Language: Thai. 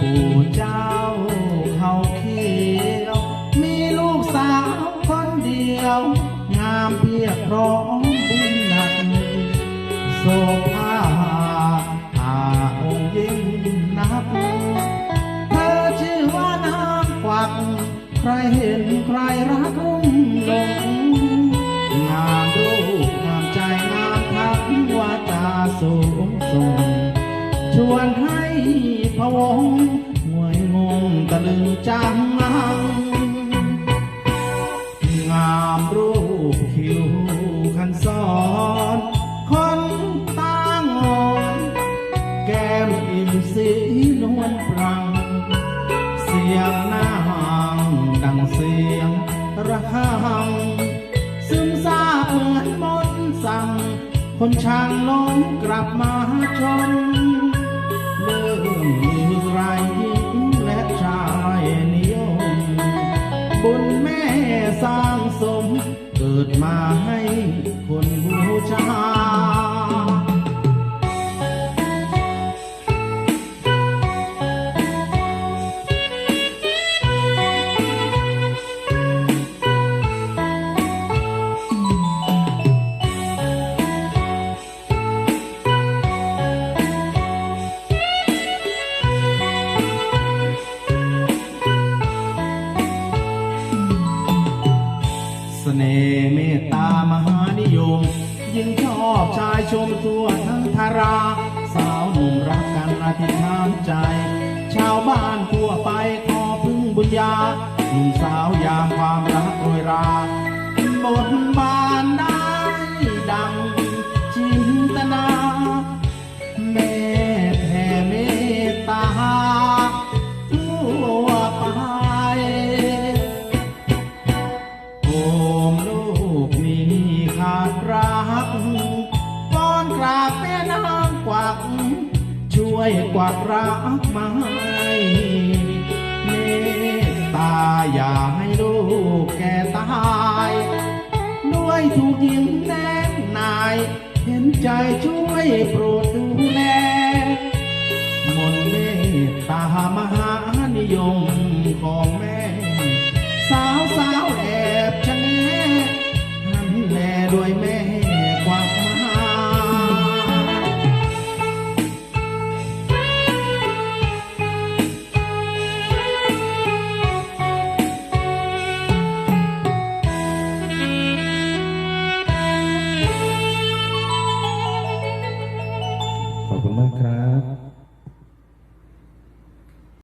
ปู่เจ้าเขาเขียวมีลูกสาวคนเดียว งามเพียบร้อมบุญหนักโสภาอาองค์ยิ่งนับเธอชื่อว่านางกวัก ใครเห็นใครรักุ่งลงงามรูงามใจงามทักวาตาสูงชวนให พะวงหวยงงตะลึงจังงังงามรูปคิวคันซ้อนคนตางอนแก้มอิ่มสีนวลปรัง เสียงหน้าห่างดังเสียงระฆัง ซึมซาเหมือนมนสั่ง คนช่างลงกลับมาชม มาให้ ชอบชายชมทั่วทั้งทารา สาวหนุ่มรักกันอธิษฐานใจ ชาวบ้านทั่วไปขอพึ่งบุญญาหนุ่มสาวยามความรักโรยราบนบา ด้วยกวักรักมาให้เมตตาอย่าให้ลูกแก่ตาย ด้วยถูกยิงแนงนาย เห็นใจช่วยโปรด